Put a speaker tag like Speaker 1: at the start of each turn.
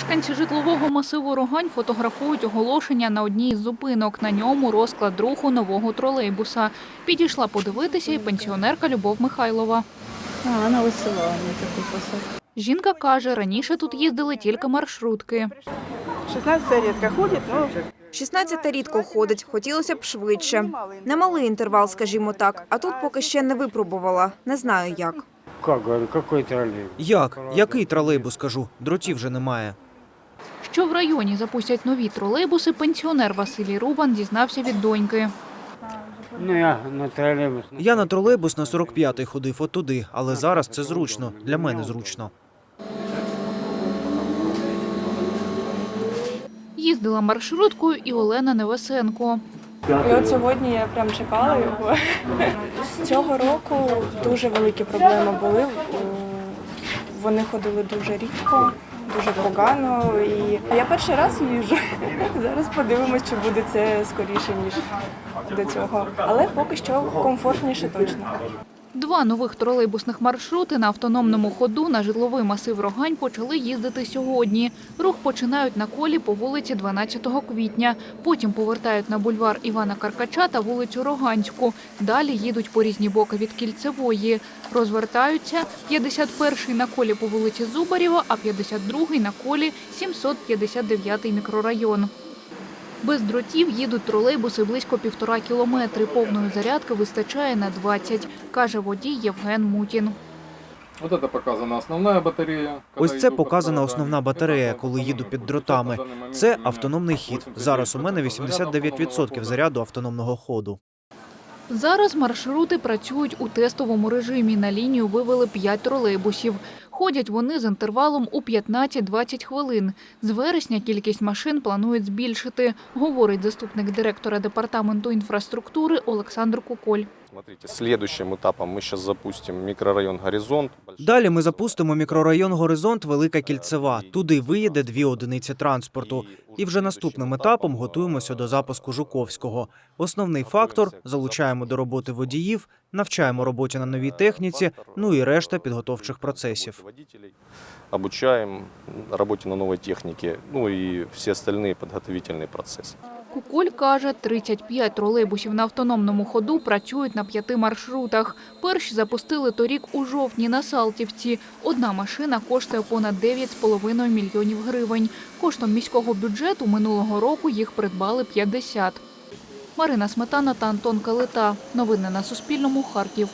Speaker 1: Мешканці житлового масиву Рогань фотографують оголошення на одній із зупинок. На ньому розклад руху нового тролейбуса. Підійшла подивитися і пенсіонерка Любов Михайлова.
Speaker 2: А, она высылала мне такой посад.
Speaker 1: Жінка каже, раніше тут їздили тільки маршрутки.
Speaker 3: 16 редко ходит, но
Speaker 4: 16 рідко ходить, хотілося б швидше. Немалий інтервал, скажімо так, а тут поки ще не випробувала. Не знаю як.
Speaker 5: Як? Який тролейбус, кажу? Дротів вже немає.
Speaker 1: Що в районі запустять нові тролейбуси, пенсіонер Василій Рубан дізнався від доньки.
Speaker 6: Ну, я на троллейбус.
Speaker 5: Я на тролейбус на 45-й ходив от туди, але зараз це зручно. Для мене зручно.
Speaker 1: Їздила маршруткою і Олена Невесенко.
Speaker 7: І от сьогодні я прям чекала його. З цього року дуже великі проблеми були. Вони ходили дуже рідко, дуже погано. І я перший раз їжу. Зараз подивимось, чи буде це скоріше, ніж до цього. Але поки що комфортніше точно.
Speaker 1: Два нових тролейбусних маршрути на автономному ходу на житловий масив Рогань почали їздити сьогодні. Рух починають на колі по вулиці 12 квітня. Потім повертають на бульвар Івана Каркача та вулицю Роганську. Далі їдуть по різні боки від Кільцевої. Розвертаються 51-й на колі по вулиці Зубарєва, а 52-й на колі 759-й мікрорайон. Без дротів їдуть тролейбуси близько півтора кілометри. Повної зарядки вистачає на 20, каже водій Євген Мутін.
Speaker 8: Вот показана основная батарея.
Speaker 5: Ось це показана основна батарея, коли їду під дротами. Це автономний хід. Зараз у мене 89% заряду автономного ходу.
Speaker 1: Зараз маршрути працюють у тестовому режимі. На лінію вивели 5 тролейбусів. Ходять вони з інтервалом у 15-20 хвилин. З вересня кількість машин планують збільшити, говорить заступник директора департаменту інфраструктури Олександр Куколь.
Speaker 9: Смотрите, следующим этапом мы сейчас запустим микрорайон «Горизонт».
Speaker 5: Далі ми запустимо мікрорайон Горизонт Велика Кільцева. Туди виїде дві одиниці транспорту. І вже наступним етапом готуємося до запуску Жуковського. Основний фактор залучаємо до роботи водіїв, навчаємо роботі на новій техніці, ну і решта підготовчих процесів.
Speaker 9: Водителей обучаем работе на новой технике, ну и все остальные подготовительные процессы.
Speaker 1: Куколь каже, 35 тролейбусів на автономному ходу працюють на п'яти маршрутах. Перші запустили торік у жовтні на Салтівці. Одна машина коштує понад 9,5 мільйонів гривень. Коштом міського бюджету минулого року їх придбали 50. Марина Сметана та Антон Калита. Новини на Суспільному. Харків.